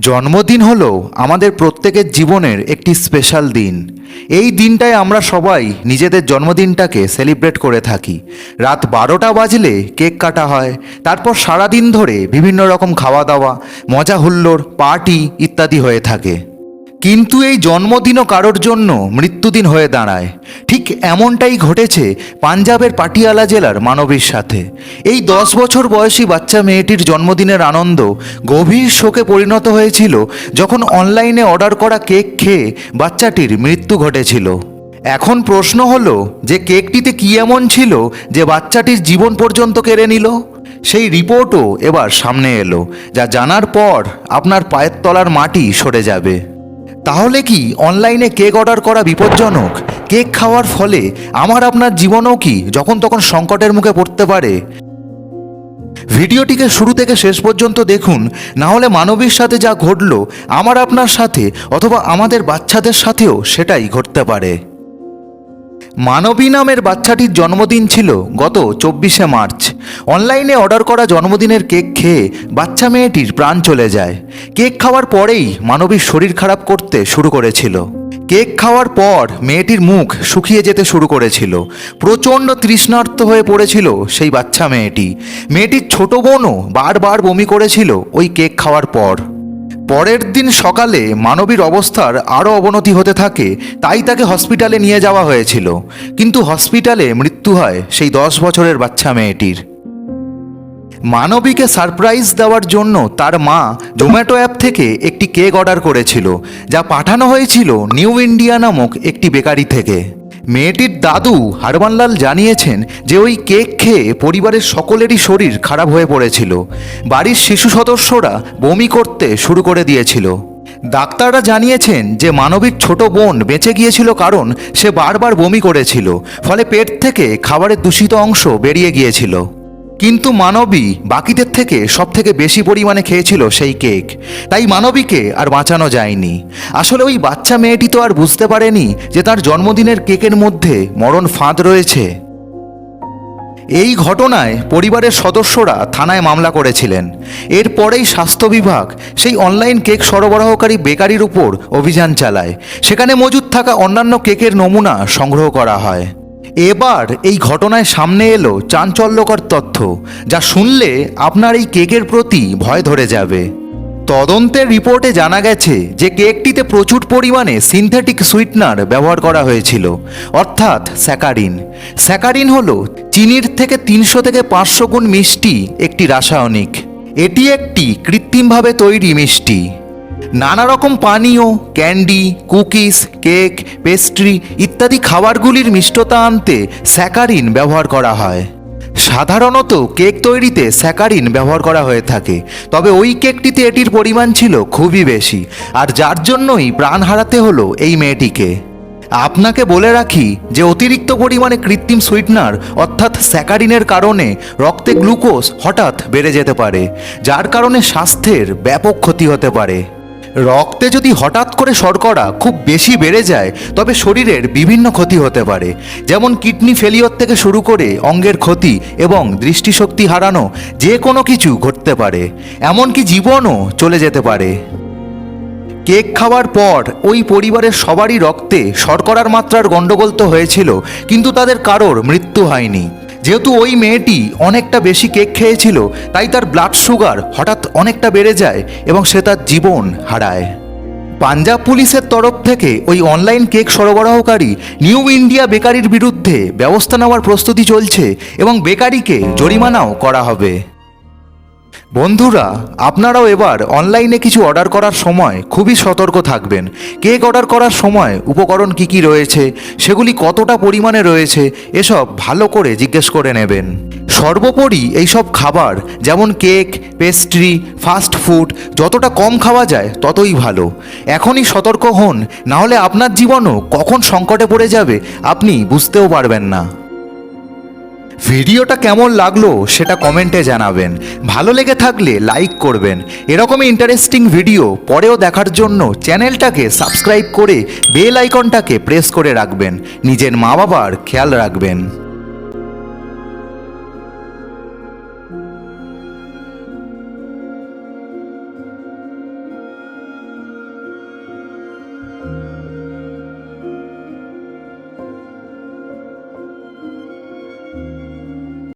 জন্মদিন হলো আমাদের প্রত্যেকের জীবনের একটি স্পেশাল দিন। এই দিনটায় আমরা সবাই নিজেদের জন্মদিনটাকে সেলিব্রেট করে থাকি। রাত বারোটা বাজলে কেক কাটা হয়, তারপর সারাদিন ধরে বিভিন্ন রকম খাওয়া দাওয়া, মজা হুল্লোড় পার্টি ইত্যাদি হয়ে থাকে। কিন্তু এই জন্মদিনও কারোর জন্য মৃত্যুদিন হয়ে দাঁড়ায়। ঠিক এমনটাই ঘটেছে পাঞ্জাবের পাটিয়ালা জেলার মানবীর সাথে। এই দশ বছর বয়সী বাচ্চা মেয়েটির জন্মদিনের আনন্দ গভীর শোকে পরিণত হয়েছিল যখন অনলাইনে অর্ডার করা কেক খেয়ে বাচ্চাটির মৃত্যু ঘটেছিল। এখন প্রশ্ন হলো যে কেকটিতে কী এমন ছিল যে বাচ্চাটির জীবন পর্যন্ত কেড়ে নিল? সেই রিপোর্টও এবার সামনে এলো, যা জানার পর আপনার পায়ের তলার মাটি সরে যাবে। তাহলে কি অনলাইনে কেক অর্ডার করা বিপজ্জনক? কেক খাওয়ার ফলে আমার আপনার জীবনও কি যখন তখন সংকটের মুখে পড়তে পারে? ভিডিওটিকে শুরু থেকে শেষ পর্যন্ত দেখুন, না হলে মানবীর সাথে যা ঘটল, আমার আপনার সাথে অথবা আমাদের বাচ্চাদের সাথেও সেটাই ঘটতে পারে। মানবী নামের বাচ্চাটির জন্মদিন ছিল গত চব্বিশে মার্চ। অনলাইনে অর্ডার করা জন্মদিনের কেক খেয়ে বাচ্চা মেয়েটির প্রাণ চলে যায়। কেক খাওয়ার পরেই মানবীর শরীর খারাপ করতে শুরু করেছিল। কেক খাওয়ার পর মেয়েটির মুখ শুকিয়ে যেতে শুরু করেছিল। প্রচণ্ড তৃষ্ণার্ত হয়ে পড়েছিল সেই বাচ্চা মেয়েটি। মেয়েটির ছোট বোনও বারবার বমি করেছিল ওই কেক খাওয়ার পর। পরের দিন সকালে মানবীর অবস্থার আরও অবনতি হতে থাকে, তাই তাকে হসপিটালে নিয়ে যাওয়া হয়েছিল। কিন্তু হসপিটালে মৃত্যু হয় সেই দশ বছরের বাচ্চা মেয়েটির। মানবীকে সারপ্রাইজ দেওয়ার জন্য তার মা জোম্যাটো অ্যাপ থেকে একটি কেক অর্ডার করেছিল, যা পাঠানো হয়েছিল নিউ ইন্ডিয়া নামক একটি বেকারি থেকে। মেয়েটির দাদু হারবানলাল জানিয়েছেন যে ওই কেক খেয়ে পরিবারের সকলেরই শরীর খারাপ হয়ে পড়েছিল। বাড়ির শিশু সদস্যরা বমি করতে শুরু করে দিয়েছিল। ডাক্তাররা জানিয়েছেন যে মানবিক ছোট বোন বেঁচে গিয়েছিল কারণ সে বারবার বমি করেছিল, ফলে পেট থেকে খাবারের দূষিত অংশ বেরিয়ে গিয়েছিল। কিন্তু মানবী বাকিদের থেকে সব থেকে বেশি পরিমাণে খেয়েছিল সেই কেক। তাই মানবীকে আর বাঁচানো যায়নি। আসলে ওই বাচ্চা মেয়েটি তো আর বুঝতে পারেনি যে তার জন্মদিনের কেকের মধ্যে মরণ ফাঁদ রয়েছে। এই ঘটনায় পরিবারের সদস্যরা থানায় মামলা করেছিলেন। এরপরেই স্বাস্থ্য বিভাগ সেই অনলাইন কেক সরবরাহকারী বেকারির উপর অভিযান চালায়। সেখানে মজুদ থাকা অন্যান্য কেকের নমুনা সংগ্রহ করা হয়। এবার এই ঘটনায় সামনে এলো চাঞ্চল্যকর তথ্য, যা শুনলে আপনার এই কেকের প্রতি ভয় ধরে যাবে। তদন্তের রিপোর্টে জানা গেছে যে কেকটিতে প্রচুর পরিমাণে সিনথেটিক সুইটনার ব্যবহার করা হয়েছিল, অর্থাৎ স্যাকারিন। স্যাকারিন হল চিনির থেকে তিনশো থেকে পাঁচশো গুণ মিষ্টি একটি রাসায়নিক। এটি একটি কৃত্রিমভাবে তৈরি মিষ্টি। নানা রকম পানীয়, ক্যান্ডি, কুকিজ, কেক, পেস্ট্রি ইত্যাদি খাবারগুলির মিষ্টতা আনতে স্যাকারিন ব্যবহার করা হয়। সাধারণত কেক তৈরিতে স্যাকারিন ব্যবহার করা হয়ে থাকে, তবে ওই কেকটিতে এটির পরিমাণ ছিল খুবই বেশি, আর যার জন্যই প্রাণ হারাতে হলো এই মেয়েটিকে। আপনাকে বলে রাখি যে অতিরিক্ত পরিমাণে কৃত্রিম সুইটনার, অর্থাৎ স্যাকারিনের কারণে রক্তে গ্লুকোজ হঠাৎ বেড়ে যেতে পারে, যার কারণে স্বাস্থ্যের ব্যাপক ক্ষতি হতে পারে। রক্তে যদি হঠাৎ করে শর্করা খুব বেশি বেড়ে যায়, তবে শরীরের বিভিন্ন ক্ষতি হতে পারে। যেমন কিডনি ফেলিওর থেকে শুরু করে অঙ্গের ক্ষতি এবং দৃষ্টিশক্তি হারানো যে কোনো কিছু ঘটতে পারে। এমনকি জীবনও চলে যেতে পারে। কেক খাওয়ার পর ওই পরিবারের সবারই রক্তে শর্করার মাত্রার গণ্ডগোল তো হয়েছিল, কিন্তু তাদের কারোর মৃত্যু হয়নি। যেহেতু ওই মেয়েটি অনেকটা বেশি কেক খেয়েছিল, তাই তার ব্লাড সুগার হঠাৎ অনেকটা বেড়ে যায় এবং সে তার জীবন হারায়। পাঞ্জাব পুলিশের তরফ থেকে ওই অনলাইন কেক সরবরাহকারী নিউ ইন্ডিয়া বেকারির বিরুদ্ধে ব্যবস্থা নেওয়ার প্রস্তুতি চলছে এবং বেকারিকে জরিমানাও করা হবে। বন্ধুরা, আপনারাও এবার অনলাইনে কিছু অর্ডার করার সময় খুবই সতর্ক থাকবেন। কেক অর্ডার করার সময় উপকরণ কি কি রয়েছে, সেগুলি কতটা পরিমাণে রয়েছে, এসব ভালো করে জিজ্ঞেস করে নেবেন। সর্বোপরি এইসব খাবার, যেমন কেক পেস্ট্রি ফাস্ট ফুড যতটা কম খাওয়া যায়, ততই ভালো। এখনই সতর্ক হন নাহলে আপনার জীবনও কখন সংকটে পড়ে যাবে, আপনি বুঝতেও পারবেন না। ভিডিওটা কেমন লাগল সেটা কমেন্টে জানাবেন। ভালো লেগে থাকলে লাইক করবেন। এরকমই ইন্টারেস্টিং ভিডিও পরেও দেখার জন্য চ্যানেলটাকে সাবস্ক্রাইব করে বেল আইকনটাকে প্রেস করে রাখবেন। নিজের মা বাবার খেয়াল রাখবেন।